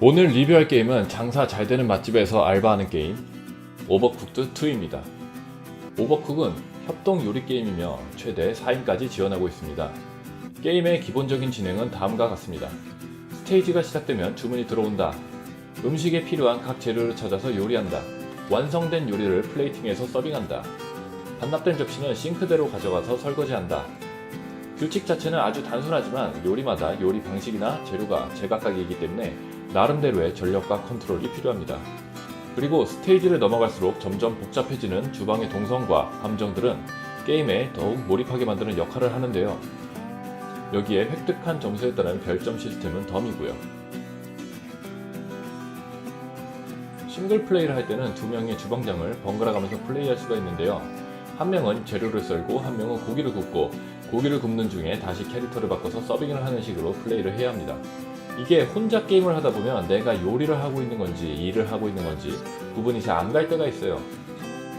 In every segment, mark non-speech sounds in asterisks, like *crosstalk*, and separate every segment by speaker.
Speaker 1: 오늘 리뷰할 게임은 장사 잘 되는 맛집에서 알바하는 게임 오버쿡드 2입니다. 오버쿡은 협동 요리 게임이며 최대 4인까지 지원하고 있습니다. 게임의 기본적인 진행은 다음과 같습니다. 스테이지가 시작되면 주문이 들어온다. 음식에 필요한 각 재료를 찾아서 요리한다. 완성된 요리를 플레이팅해서 서빙한다. 반납된 접시는 싱크대로 가져가서 설거지한다. 규칙 자체는 아주 단순하지만 요리마다 요리 방식이나 재료가 제각각이기 때문에 나름대로의 전력과 컨트롤이 필요합니다. 그리고 스테이지를 넘어갈수록 점점 복잡해지는 주방의 동선과 함정들은 게임에 더욱 몰입하게 만드는 역할을 하는데요. 여기에 획득한 점수에 따른 별점 시스템은 덤이고요. 싱글 플레이를 할 때는 두 명의 주방장을 번갈아 가면서 플레이할 수가 있는데요. 한 명은 재료를 썰고 한 명은 고기를 굽고 고기를 굽는 중에 다시 캐릭터를 바꿔서 서빙을 하는 식으로 플레이를 해야 합니다. 이게 혼자 게임을 하다 보면 내가 요리를 하고 있는 건지 일을 하고 있는 건지 구분이 잘 안 갈 때가 있어요.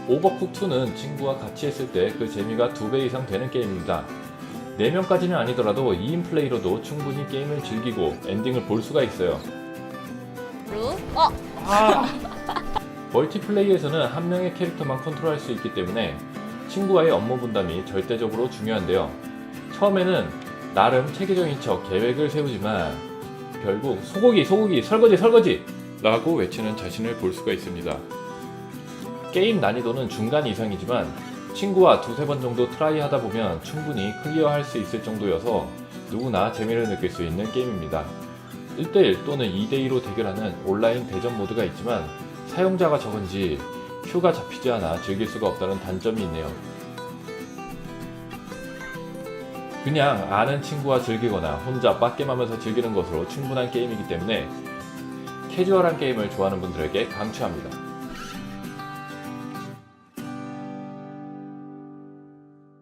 Speaker 1: 오버쿡 2는 친구와 같이 했을 때 그 재미가 두 배 이상 되는 게임입니다. 4명까지는 아니더라도 2인 플레이로도 충분히 게임을 즐기고 엔딩을 볼 수가 있어요.
Speaker 2: 루? 어? *laughs*
Speaker 1: 멀티플레이에서는 한 명의 캐릭터만 컨트롤할 수 있기 때문에 친구와의 업무 분담이 절대적으로 중요한데요. 처음에는 나름 체계적인 척 계획을 세우지만 결국 소고기 소고기 설거지 설거지 라고 외치는 자신을 볼 수가 있습니다. 게임 난이도는 중간 이상이지만 친구와 두세 번 정도 트라이 하다 보면 충분히 클리어할 수 있을 정도여서 누구나 재미를 느낄 수 있는 게임입니다. 1대1 또는 2대2로 대결하는 온라인 대전 모드가 있지만 사용자가 적은지 큐가 잡히지 않아 즐길 수가 없다는 단점이 있네요. 그냥 아는 친구와 즐기거나 혼자 빡겜하면서 즐기는 것으로 충분한 게임이기 때문에 캐주얼한 게임을 좋아하는 분들에게 강추합니다.